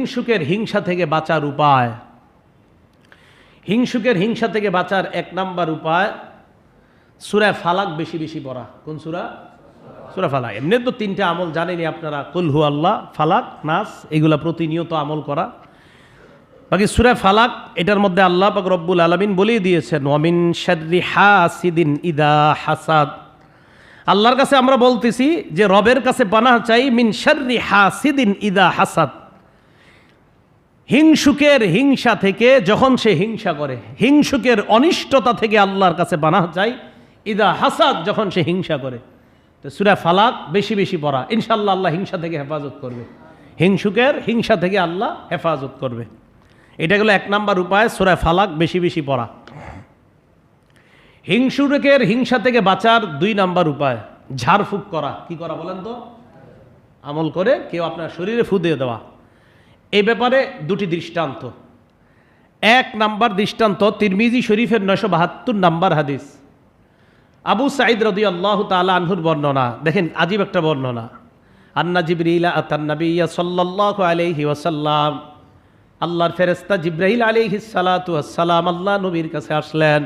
হিংসুকের হিংসা থেকে বাঁচার উপায়। হিংসুকের হিংসা থেকে বাঁচার এক নাম্বার উপায়, সুরা ফালাক বেশি বেশি পড়া। কোন সুরা? সুরা ফালাক। এমনি তো তিনটা আমল জানেনি আপনারা। কুলহু আল্লাহ, ফালাক, নাস, এগুলা প্রতিনিয়ত আমল করা। বাকি সুরা ফালাক, এটার মধ্যে আল্লাহ পাক রব্বুল আলমিন বলেই দিয়েছেন, ওয়ামিন শাররি হাসিদিন ইদা হাসাদ। আল্লাহর কাছে আমরা বলতেছি যে, রবের কাছে পানাহ চাই, মিন শাররি হাসিদিন ইদা হাসাদ। হিংসুকের হিংসা থেকে যখন সে হিংসা করে, হিংসুকের অনিষ্টতা থেকে আল্লাহর কাছে বানা যায় ইদা হাসাদ যখন সে হিংসা করে। তো সুরা ফালাক বেশি বেশি পড়া ইনশাল্লাহ আল্লাহ হিংসা থেকে হেফাজত করবে। হিংসুকের হিংসা থেকে আল্লাহ হেফাজত করবে। এটা গেলো এক নাম্বার উপায়, সুরা ফালাক বেশি বেশি পড়া। হিংসুকের হিংসা থেকে বাঁচার দুই নাম্বার উপায়, ঝাড়ফুঁক করা। কি করা বলেন তো? আমল করে কেউ আপনার শরীরে ফু দিয়ে দেওয়া। এই ব্যাপারে দুটি দৃষ্টান্ত। এক নাম্বার দৃষ্টান্ত তিরমিজি শরীফের নয়শো বাহাত্তর নাম্বার হাদিস। আবু সাঈদ রদি আল্লাহ তালা আনহুর বর্ণনা, দেখেন আজীব একটা বর্ণনা। আন্না জিবরিলা আতান্নবিয়া সাল্লাহ আলহি ওয়াসাল্লাম, আল্লাহর ফেরেস্তা জিব্রাহিল আলহি সালাতাম আল্লাহ নবীর কাছে আসলেন।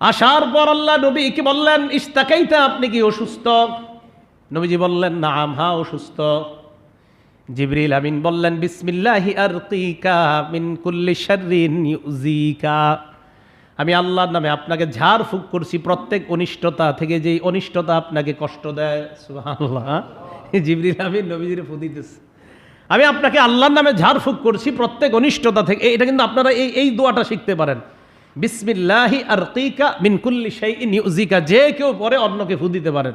আসার পর আল্লাহ নবী কি বললেন ইস্তাকাইতে আপনি কি অসুস্থ? নবীজি বললেন না হা অসুস্থ। জিবরিল আমিন বললেন, বিসমিল্লাহি আরকিকা মিন কুল্লি শাররিন ইউজিকা আমি আল্লাহর নামে আপনাকে ঝাড় ফুক করছি, প্রত্যেক অনিষ্টতা থেকে যে অনিষ্টতা আপনাকে কষ্ট দেয়, সুবহানাল্লাহ জিবরিল আমিন নবীজির ফুদিতেছে আমি আপনাকে আল্লাহর নামে ঝাড় ফুক করছি, প্রত্যেক অনিষ্টতা থেকে, এটা কিন্তু আপনারা এই এই দোয়াটা শিখতে পারেন। বিসমিল্লাহি আরকিকা মিন কুল্লি শাইইন ইউজিকা যে কেউ পরে অন্যকে ফু দিতে পারেন।